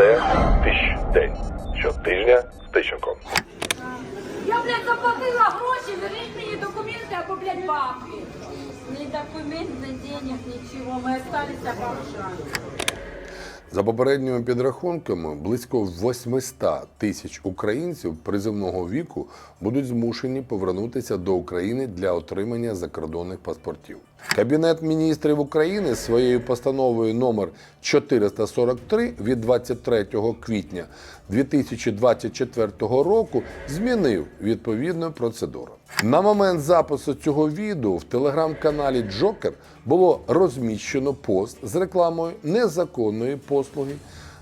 Це тищ день. Щотижня з Тищенком. Я, блядь, заплатила гроші, верніть мені документи або, блядь, бабки. Ни документ, ни денег, ничего. Мы остались бомжами. За попередніми підрахунками, близько 800 тисяч українців приземного віку будуть змушені повернутися до України для отримання закордонних паспортів. Кабінет міністрів України своєю постановою номер 443 від 23 квітня 2024 року змінив відповідну процедуру. На момент запису цього відео в телеграм-каналі Джокер було розміщено пост з рекламою незаконної послуги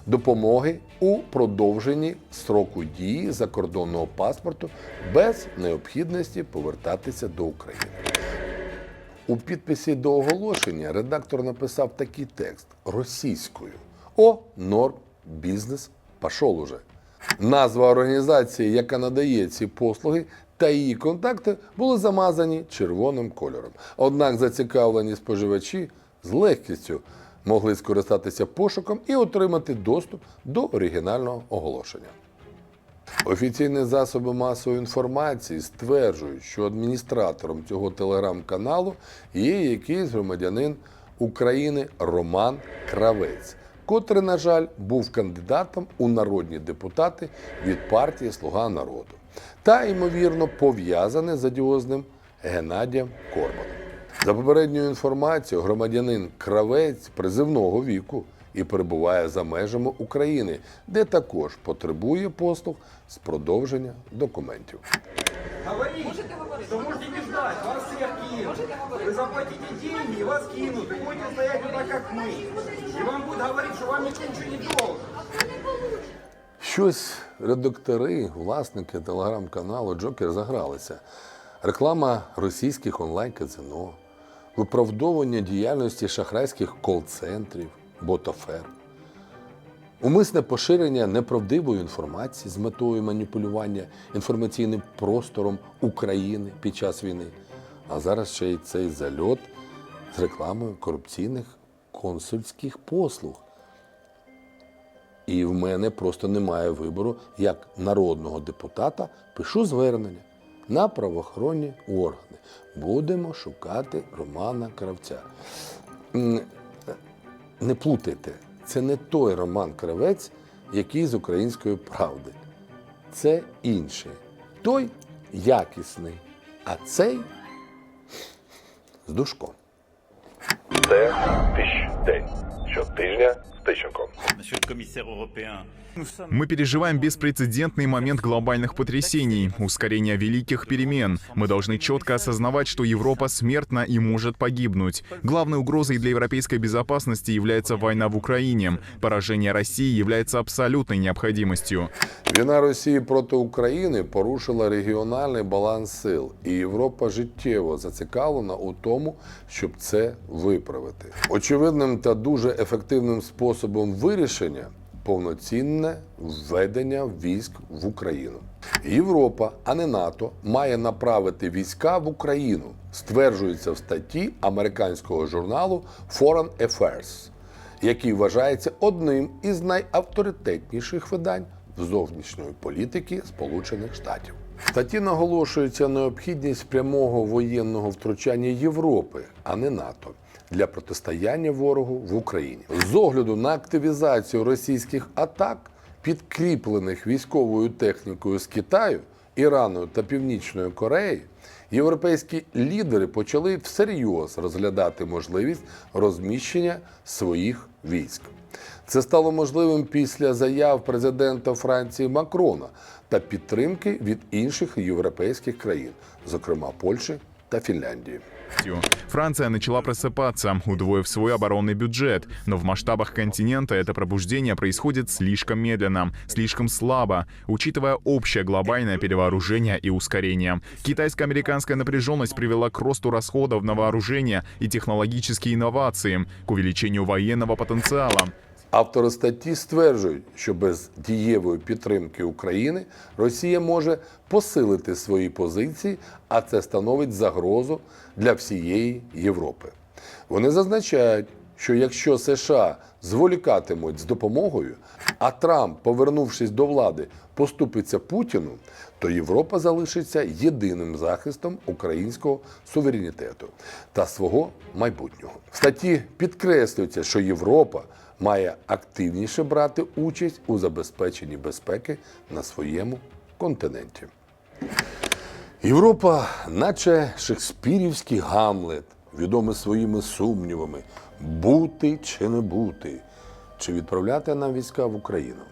допомоги у продовженні строку дії закордонного паспорту без необхідності повертатися до України. У підписі до оголошення редактор написав такий текст російською: О, норм, бізнес, пашол уже. Назва організації, яка надає ці послуги, та її контакти були замазані червоним кольором. Однак зацікавлені споживачі з легкістю могли скористатися пошуком і отримати доступ до оригінального оголошення. Офіційні засоби масової інформації стверджують, що адміністратором цього телеграм-каналу є якийсь громадянин України Роман Кравець, котрий, на жаль, був кандидатом у народні депутати від партії Слуга народу та, ймовірно, пов'язаний з одіозним Геннадієм Корбаном. За попередньою інформацією, громадянин Кравець призивного віку і перебуває за межами України, де також потребує послуг з продовження документів. Можете. Вы заплатите деньги, и вас кинут. И будете стоять вот так, как мы. И вам будут говорить, что вам никто ничего не должен. Щось редактори, власники телеграм-каналу Джокер загралися. Реклама російських онлайн-казино, виправдовування діяльності шахрайських кол-центрів, ботафер, умисне поширення неправдивої інформації з метою маніпулювання інформаційним простором України під час війни. А зараз ще й цей зальот з рекламою корупційних консульських послуг. І в мене просто немає вибору як народного депутата. Пишу звернення на правоохоронні органи. Будемо шукати Романа Кравця. Не плутайте, це не той Роман Кравець, який з української правди. Це інший. Той якісний, а цей з душком. Це тиждень. Щотижня з Тищенком. комісія le commissaire européen, nous sommes Мы переживаем беспрецедентный момент глобальных потрясений, ускорения великих перемен. Мы должны четко осознавать, что Европа смертна и может погибнуть. Главной угрозой для европейской безопасности является война в Украине. Поражение России является абсолютной необходимостью. Війна Росії проти України порушила регіональний баланс сил, і Європа життєво зацікавлена у тому, щоб це виправити. Очевидним та дуже ефективним способом вирішення повноцінне введення військ в Україну. Європа, а не НАТО, має направити війська в Україну, стверджується в статті американського журналу Foreign Affairs, який вважається одним із найавторитетніших видань зовнішньої політики Сполучених Штатів. В статті наголошується необхідність прямого воєнного втручання Європи, а не НАТО, для протистояння ворогу в Україні. З огляду на активізацію російських атак, підкріплених військовою технікою з Китаю, Ірану та Північної Кореї, європейські лідери почали всерйоз розглядати можливість розміщення своїх військ. Це стало можливим після заяв президента Франції Макрона та підтримки від інших європейських країн, зокрема Польщі та Фінляндії. Франция начала просыпаться, удвоив свой оборонный бюджет. Но в масштабах континента это пробуждение происходит слишком медленно, слишком слабо, учитывая общее глобальное перевооружение и ускорение. Китайско-американская напряженность привела к росту расходов на вооружение и технологические инновации, к увеличению военного потенциала. Автори статті стверджують, що без дієвої підтримки України Росія може посилити свої позиції, а це становить загрозу для всієї Європи. Вони зазначають, що якщо США зволікатимуть з допомогою, а Трамп, повернувшись до влади, поступиться Путіну, то Європа залишиться єдиним захистом українського суверенітету та свого майбутнього. В статті підкреслюється, що Європа має активніше брати участь у забезпеченні безпеки на своєму континенті. Європа, наче шекспірівський Гамлет, відомий своїми сумнівами, бути чи не бути, чи відправляти нам війська в Україну.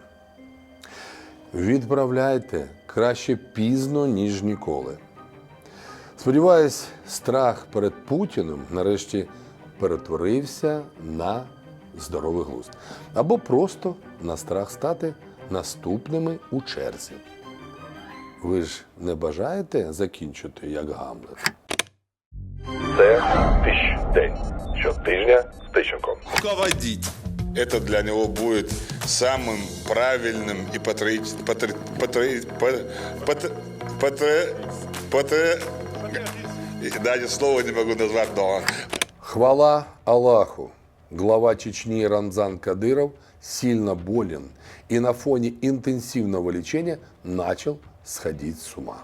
Відправляйте краще пізно, ніж ніколи. Сподіваюсь, страх перед Путіним нарешті перетворився на здоровий глузд. Або просто на страх стати наступними у черзі. Ви ж не бажаєте закінчити як Гамлет? Це тищ день. Щотижня з Тищенком. руководить. Это для него будет самым правильным и патри... патри... патри... па- пат- патри... патри... Даже слова не могу назвать, но Хвала Аллаху! Глава Чечни Рамзан Кадыров сильно болен и на фоне интенсивного лечения начал сходить с ума.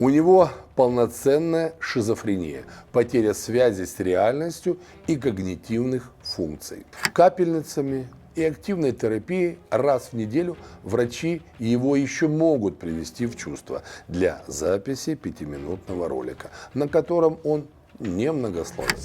У него полноценная шизофрения, потеря связи с реальностью и когнитивных функций. Капельницами и активной терапией раз в неделю врачи его еще могут привести в чувство для записи пятиминутного ролика, на котором он немногословен.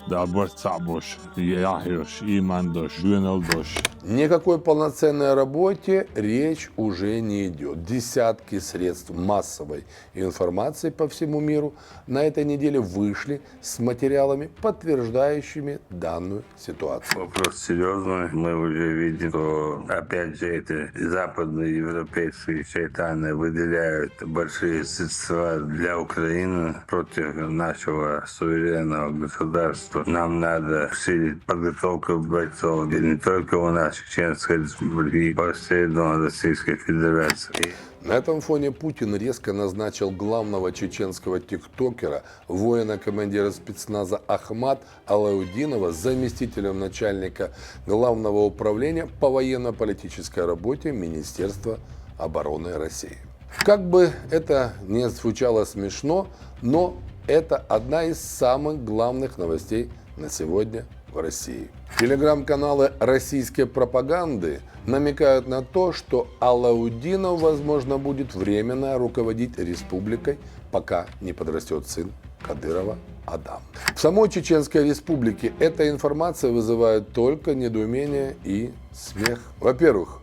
Boeldon, da Borcaboš, Jahjoš, Imandoš, Güneldoš, Никакой полноценной работе речь уже не идет. Десятки средств массовой информации по всему миру на этой неделе вышли с материалами, подтверждающими данную ситуацию. Вопрос серьезный. Мы уже видим, что опять же эти западные европейские шайтаны выделяют большие средства для Украины против нашего суверенного государства. Нам надо усилить подготовку бойцов и не только у нас, Чеченской республике, и по всей Российской Федерации. На этом фоне Путин резко назначил главного чеченского тиктокера, воина-командира спецназа Ахмад Алаудинова заместителем начальника Главного управления по военно-политической работе Министерства обороны России. Как бы это ни звучало смешно, но это одна из самых главных новостей на сегодня в России. Телеграм-каналы российской пропаганды намекают на то, что Алаудинов, возможно, будет временно руководить республикой, пока не подрастет сын Кадырова Адам. В самой Чеченской республике эта информация вызывает только недоумение и смех. Во-первых,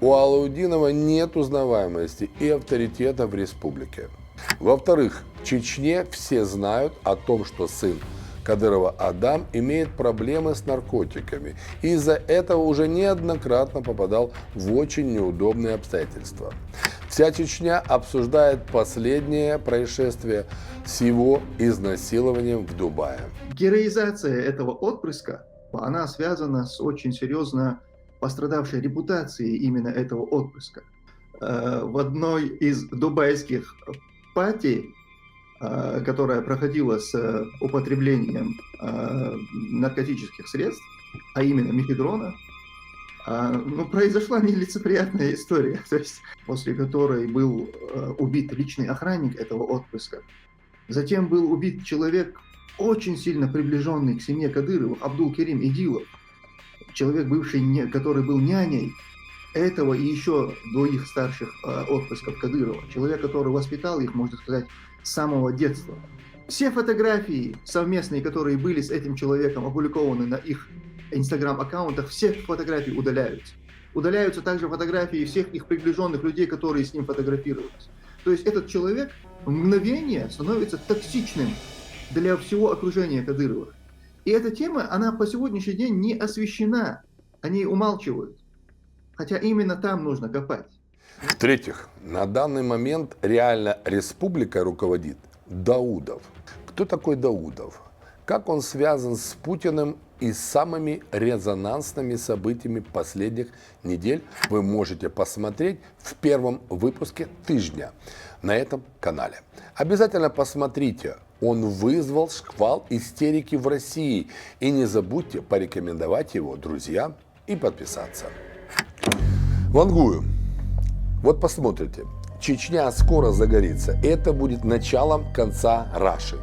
у Алаудинова нет узнаваемости и авторитета в республике. Во-вторых, в Чечне все знают о том, что сын Кадырова Адам имеет проблемы с наркотиками и из-за этого уже неоднократно попадал в очень неудобные обстоятельства. Вся Чечня обсуждает последнее происшествие с его изнасилованием в Дубае. Героизация этого отпрыска, она связана с очень серьезно пострадавшей репутацией именно этого отпрыска. Э, В одной из дубайских пати, э, которая проходила с э, употреблением э, наркотических средств, а именно мефедрона, а, ну, произошла нелицеприятная история, то есть после которой был убит личный охранник этого отпрыска. Затем был убит человек, очень сильно приближенный к семье Кадыровых, Абдул Керим Идилов, человек, бывший, который был няней этого и еще двоих старших э, отпрысков Кадырова, человек, который воспитал их, можно сказать, с самого детства. Все фотографии совместные, которые были с этим человеком, опубликованы на их инстаграм-аккаунтах, все фотографии удаляются. Удаляются также фотографии всех их приближенных людей, которые с ним фотографировались. То есть этот человек в мгновение становится токсичным для всего окружения Кадыровых. И эта тема, она по сегодняшний день не освещена. Они умалчивают. Хотя именно там нужно копать. В-третьих, на данный момент реально республикой руководит Даудов. Кто такой Даудов? Как он связан с Путиным и самыми резонансными событиями последних недель, вы можете посмотреть в первом выпуске «Тыжня» на этом канале. Обязательно посмотрите Он вызвал шквал истерики в России. И не забудьте порекомендовать его друзьям и подписаться. Вангую. Вот посмотрите. Чечня скоро загорится. Это будет началом конца Раши.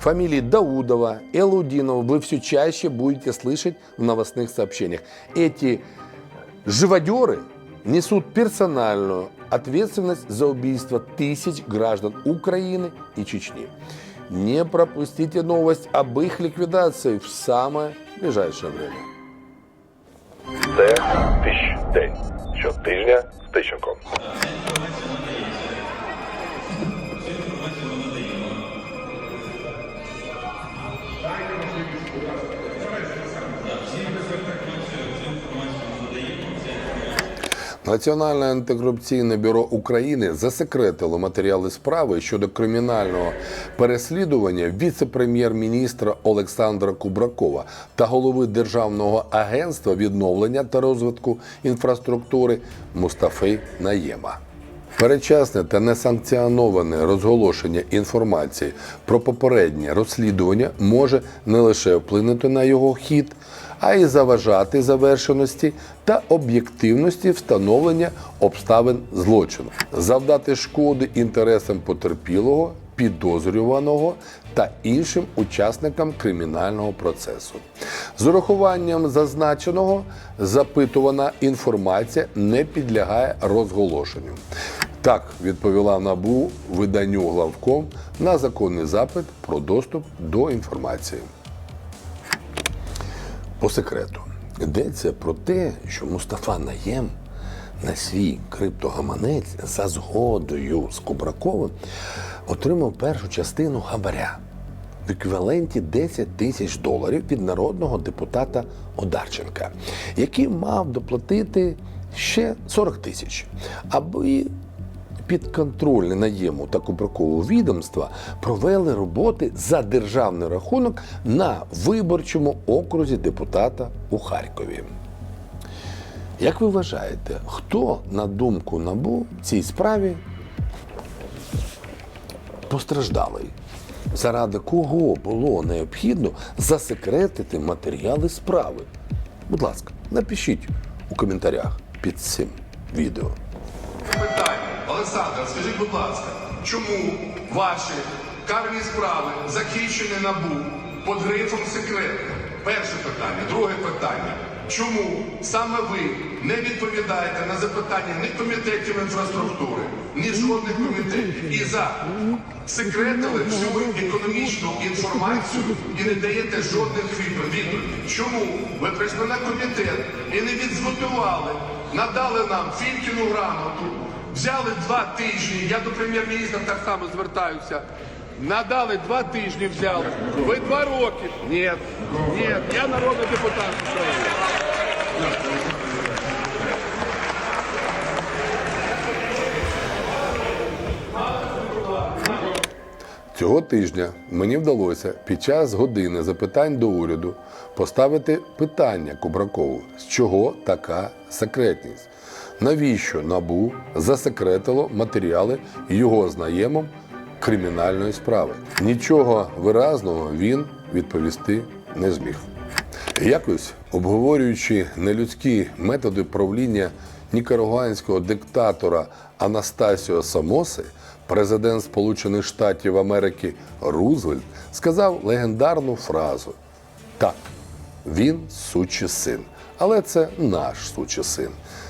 Фамилии Даудова, Элудинова вы все чаще будете слышать в новостных сообщениях. Эти живодеры несут персональную ответственность за убийство тысяч граждан Украины и Чечни. Не пропустите новость об их ликвидации в самое ближайшее время. Це тищ день. Щотижня з Тищенком. Національне антикорупційне бюро України засекретило матеріали справи щодо кримінального переслідування віце-прем'єр-міністра Олександра Кубракова та голови Державного агентства відновлення та розвитку інфраструктури Мустафи Наєма. Передчасне та несанкціоноване розголошення інформації про попереднє розслідування може не лише вплинути на його хід, а й заважати завершеності та об'єктивності встановлення обставин злочину, завдати шкоди інтересам потерпілого, підозрюваного та іншим учасникам кримінального процесу. З урахуванням зазначеного запитувана інформація не підлягає розголошенню. Так відповіла НАБУ виданню главком на законний запит про доступ до інформації. По секрету йдеться про те, що Мустафа Наєм на свій криптогаманець за згодою з Кубраковим отримав першу частину хабаря в еквіваленті 10 тисяч доларів від народного депутата Одарченка, який мав доплатити ще 40 тисяч, аби підконтрольне наєму та Кубракову відомства провели роботи за державний рахунок на виборчому окрузі депутата у Харкові. Як ви вважаєте, хто, на думку НАБУ, в цій справі постраждалий? Заради кого було необхідно засекретити матеріали справи? Будь ласка, напишіть у коментарях під цим відео. Олександр, скажіть, будь ласка, чому ваші карні справи захищені набу під грифом секретно? Перше питання. Друге питання. Чому саме ви не відповідаєте на запитання ні комітетів інфраструктури, ні жодних комітетів і за секретили всю економічну інформацію і не даєте жодних відповідей? Чому ви прийшли на комітет і не відзвітували, надали нам Фількіну грамоту, взяли два тижні, я до прем'єр-міністра так само звертаюся. Надали два тижні, взяли. Ви два роки. Ні, ні, я народний депутат. Цього тижня мені вдалося під час години запитань до уряду поставити питання Кубракову, з чого така секретність? Навіщо НАБУ засекретило матеріали його знайомим кримінальної справи? Нічого виразного він відповісти не зміг. Якось обговорюючи нелюдські методи правління нікарагуанського диктатора Анастасіо Самоси, президент Сполучених Штатів Америки Рузвельт сказав легендарну фразу: Так, він сучий син, але це наш сучий син.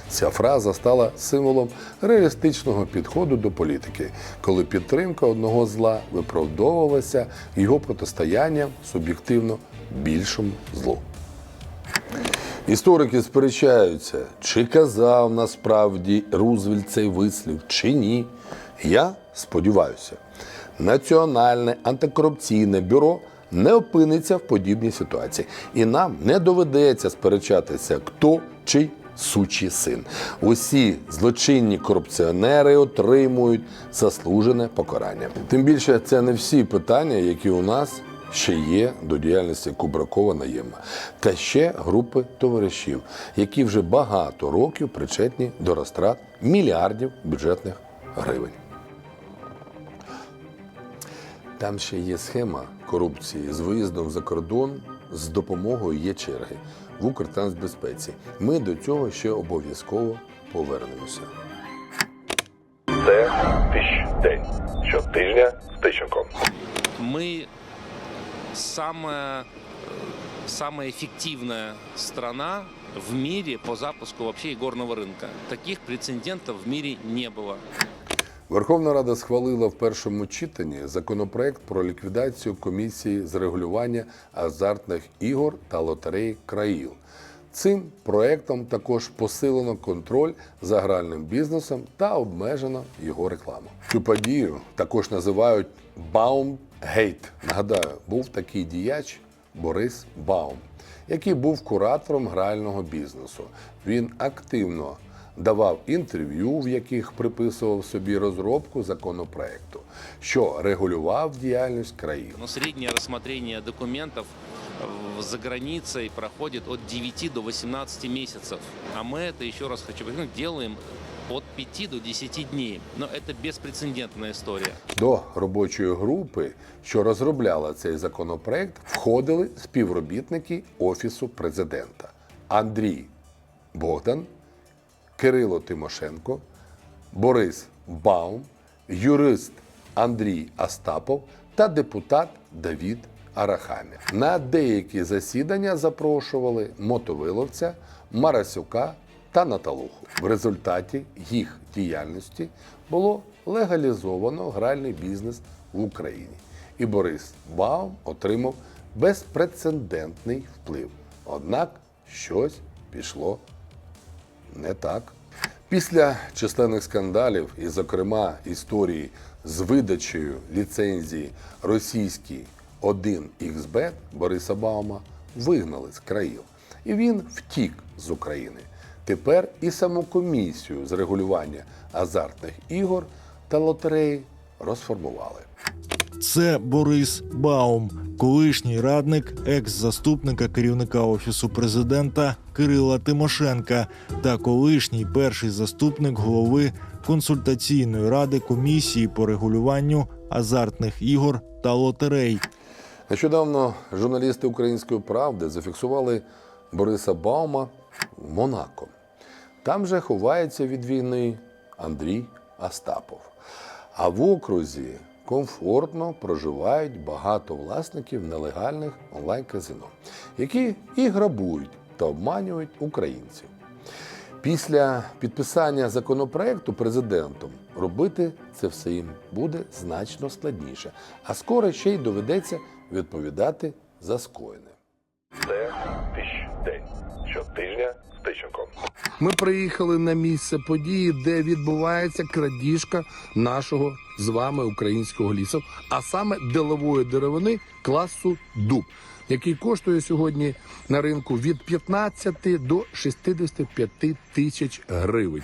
Ця фраза стала символом реалістичного підходу до політики, коли підтримка одного зла виправдовувалася його протистоянням суб'єктивно більшому злу. Історики сперечаються, чи казав насправді Рузвельт цей вислів, чи ні. Я сподіваюся, Національне антикорупційне бюро не опиниться в подібній ситуації, і нам не доведеться сперечатися, хто чий сучий син. Усі злочинні корупціонери отримують заслужене покарання. Тим більше це не всі питання, які у нас ще є до діяльності Кубракова наєма, та ще групи товаришів, які вже багато років причетні до розтрат мільярдів бюджетних гривень. Там ще є схема корупції з виїздом за кордон з допомогою є черги в Укртрансбезпеці. Ми до цього ще обов'язково повернемося. Це тищ день. Щотижня з Тищенком. Мы самая, э, самая эффективная страна в мире по запуску вообще игорного рынка. Таких прецедентов в мире не было. Верховна Рада схвалила в першому читанні законопроект про ліквідацію комісії з регулювання азартних ігор та лотерей країл. Цим проектом також посилено контроль за гральним бізнесом та обмежено його рекламу. Цю подію також називають Баумгейт. Нагадаю, був такий діяч Борис Баум, який був куратором грального бізнесу. Він активно давав інтерв'ю, в яких приписував собі розробку законопроекту, що регулював діяльність країн. Но среднее рассмотрение документов э, за границей проходит от 9 до 18 месяцев. А мы это, еще раз хочу подчеркнуть, делаем от 5 до 10 дней. Но это беспрецедентная история. До робочої групи, що розробляла цей законопроект, входили співробітники Офісу президента Андрій Богдан, Кирило Тимошенко, Борис Баум, юрист Андрій Остапов та депутат Давід Арахамія. На деякі засідання запрошували мотовиловця, Марасюка та Наталуху. В результаті їх діяльності було легалізовано гральний бізнес в Україні. І Борис Баум отримав безпрецедентний вплив. Однак щось пішло не так. Після численних скандалів, і, зокрема, історії з видачею ліцензії російській 1xBet Бориса Баума вигнали з країл. І він втік з України. Тепер і саму комісію з регулювання азартних ігор та лотереї розформували. Це Борис Баум, колишній радник екс-заступника керівника офісу президента Кирила Тимошенка та колишній перший заступник голови консультаційної ради комісії по регулюванню азартних ігор та лотерей. Нещодавно журналісти Української правди зафіксували Бориса Баума в Монако. Там же ховається від війни Андрій Остапов. А в окрузі комфортно проживають багато власників нелегальних онлайн-казино, які і грабують та обманюють українців. Після підписання законопроекту президентом робити це все їм буде значно складніше, а скоро ще й доведеться відповідати за скоєне. Це тищ день. Щотижня з Тищенком. Ми приїхали на місце події, де відбувається крадіжка нашого з вами українського лісу, а саме дилової деревини класу дуб, який коштує сьогодні на ринку від 15 до 65 тисяч гривень.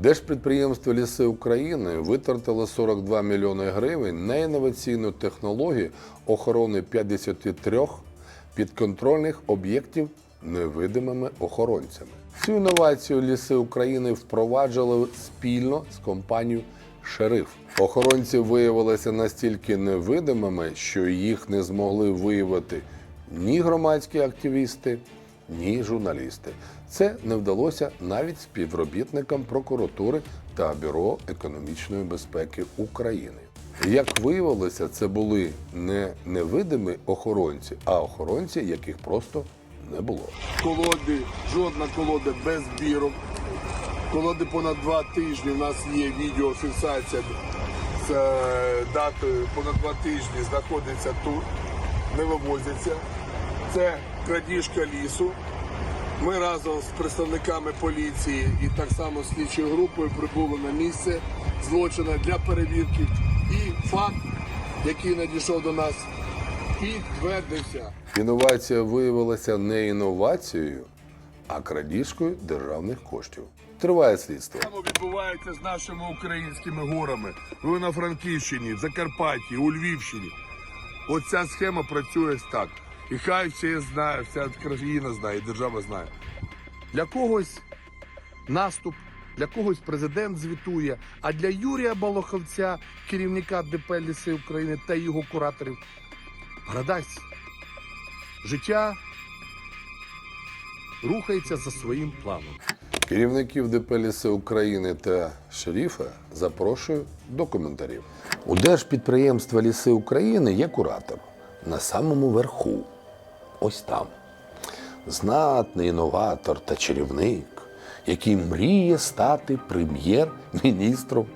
Держпідприємство Ліси України витратило 42 мільйони гривень на інноваційну технологію охорони 53 підконтрольних об'єктів невидимими охоронцями. Цю інновацію Ліси України впроваджували спільно з компанією Шериф. Охоронці виявилися настільки невидимими, що їх не змогли виявити ні громадські активісти, ні журналісти. Це не вдалося навіть співробітникам прокуратури та Бюро економічної безпеки України. Як виявилося, це були не невидимі охоронці, а охоронці, яких просто не було. Колоди, жодна колода без бірок. Колоди понад два тижні. У нас є відеофіксація з е, датою понад два тижні знаходиться тут, не вивозяться. Це крадіжка лісу. Ми разом з представниками поліції і так само слідчою групою прибули на місце злочину для перевірки. І факт, який надійшов до нас, підтвердився. Інновація виявилася не інновацією, а крадіжкою державних коштів. Триває слідство. Воно відбувається з нашими українськими горами. Ви на Франківщині, в Закарпатті, у Львівщині. Оця схема працює так. І хай все знає, вся країна знає, держава знає. Для когось наступ для когось президент звітує. А для Юрія Болоховця, керівника ДП Ліси України та його кураторів, парадайс. Життя рухається за своїм планом. Керівників ДП «Ліси України та шеріфа запрошую до коментарів. У Держпідприємства Ліси України є куратор на самому верху. Ось там. Знатний інноватор та чарівник, який мріє стати прем'єр-міністром.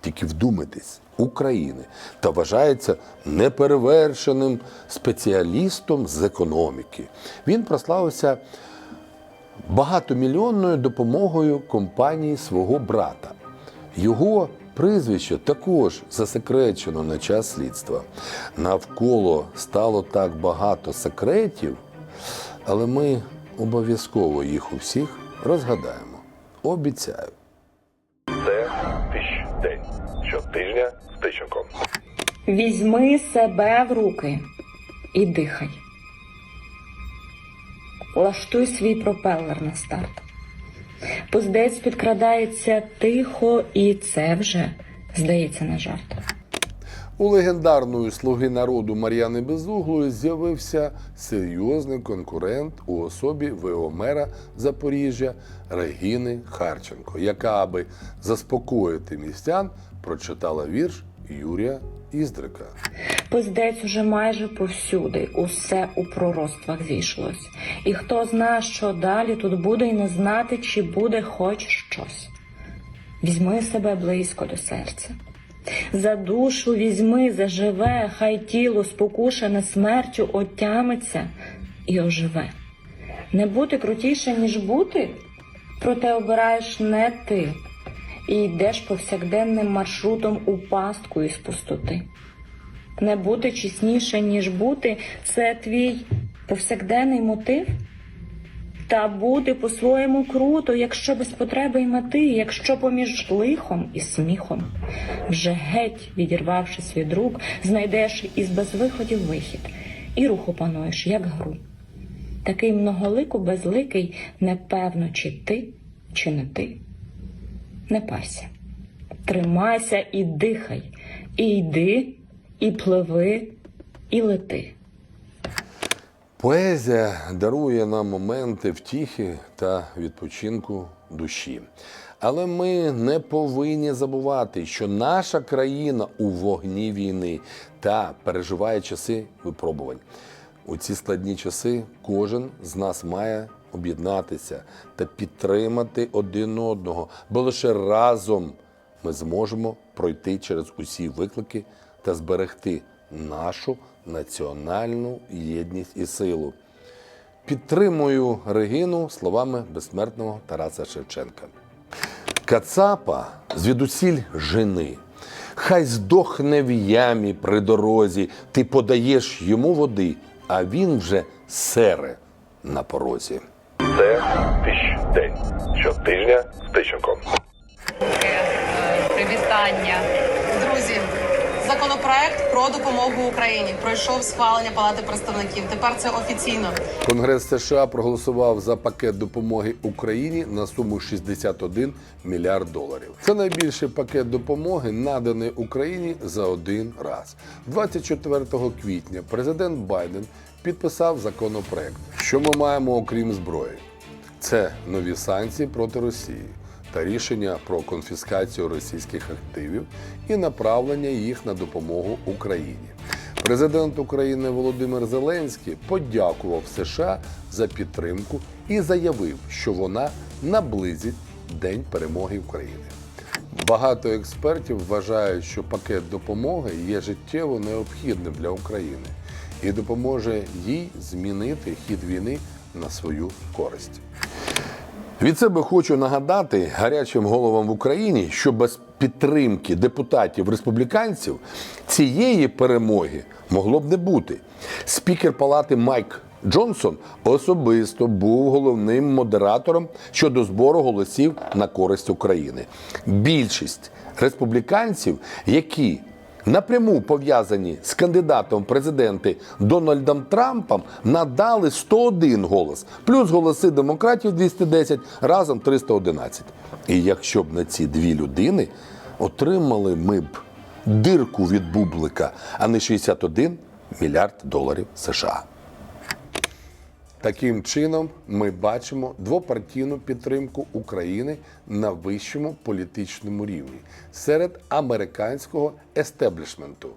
Тільки вдумайтесь, України та вважається неперевершеним спеціалістом з економіки. Він прославився багатомільйонною допомогою компанії свого брата. Його прізвище також засекречено на час слідства. Навколо стало так багато секретів, але ми обов'язково їх у всіх розгадаємо. Обіцяю. Це тищ день. Щотижня з Тищенком. Візьми себе в руки і дихай. Лаштуй свій пропелер на старт. Поздець підкрадається тихо, і це вже здається на жарт. У легендарної слуги народу Мар'яни Безуглої з'явився серйозний конкурент у особі ВО-мера Запоріжжя Регіни Харченко, яка, аби заспокоїти містян, прочитала вірш Юрія Іздрика. Поздець уже майже повсюди, усе у пророцтвах зійшлось. І хто зна, що далі тут буде, і не знати, чи буде хоч щось. Візьми себе близько до серця. За душу візьми, заживе, хай тіло спокушене смертю отямиться і оживе. Не бути крутіше, ніж бути, проте обираєш не ти і йдеш повсякденним маршрутом у пастку із пустоти. Не бути чесніше, ніж бути, це твій повсякденний мотив? Та бути по-своєму круто, якщо без потреби й мети, якщо поміж лихом і сміхом, вже геть відірвавшись від рук, знайдеш із безвиходів вихід, і рух опануєш, як гру. Такий многолику безликий, непевно, чи ти, чи не ти. Не парся, тримайся і дихай, і йди, і пливи, і лети. Поезія дарує нам моменти втіхи та відпочинку душі. Але ми не повинні забувати, що наша країна у вогні війни та переживає часи випробувань. У ці складні часи кожен з нас має об'єднатися та підтримати один одного, бо лише разом ми зможемо пройти через усі виклики та зберегти нашу національну єдність і силу. Підтримую Регину словами безсмертного Тараса Шевченка. Кацапа звідусіль жени. Хай здохне в ямі при дорозі, ти подаєш йому води, а він вже сере на порозі. Це тищ день. Щотижня з Тищенком. Привітання. Друзі, законопроект про допомогу Україні пройшов схвалення Палати представників. Тепер це офіційно. Конгрес США проголосував за пакет допомоги Україні на суму 61 мільярд доларів. Це найбільший пакет допомоги, наданий Україні за один раз. 24 квітня президент Байден підписав законопроект. Що ми маємо окрім зброї? Це нові санкції проти Росії та рішення про конфіскацію російських активів і направлення їх на допомогу Україні. Президент України Володимир Зеленський подякував США за підтримку і заявив, що вона наблизить День перемоги України. Багато експертів вважають, що пакет допомоги є життєво необхідним для України і допоможе їй змінити хід війни на свою користь. Від себе хочу нагадати гарячим головам в Україні, що без підтримки депутатів-республіканців цієї перемоги могло б не бути. Спікер палати Майк Джонсон особисто був головним модератором щодо збору голосів на користь України. Більшість республіканців, які напряму пов'язані з кандидатом президенти Дональдом Трампом, надали 101 голос, плюс голоси демократів 210, разом 311. І якщо б на ці дві людини отримали ми б дирку від бублика, а не 61 мільярд доларів США. Таким чином, ми бачимо двопартійну підтримку України на вищому політичному рівні серед американського естеблішменту.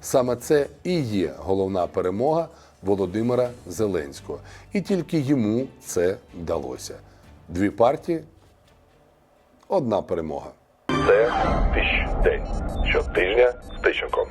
Саме це і є головна перемога Володимира Зеленського. І тільки йому це вдалося. Дві партії, одна перемога. Це тищ день. Щотижня з Тищенком.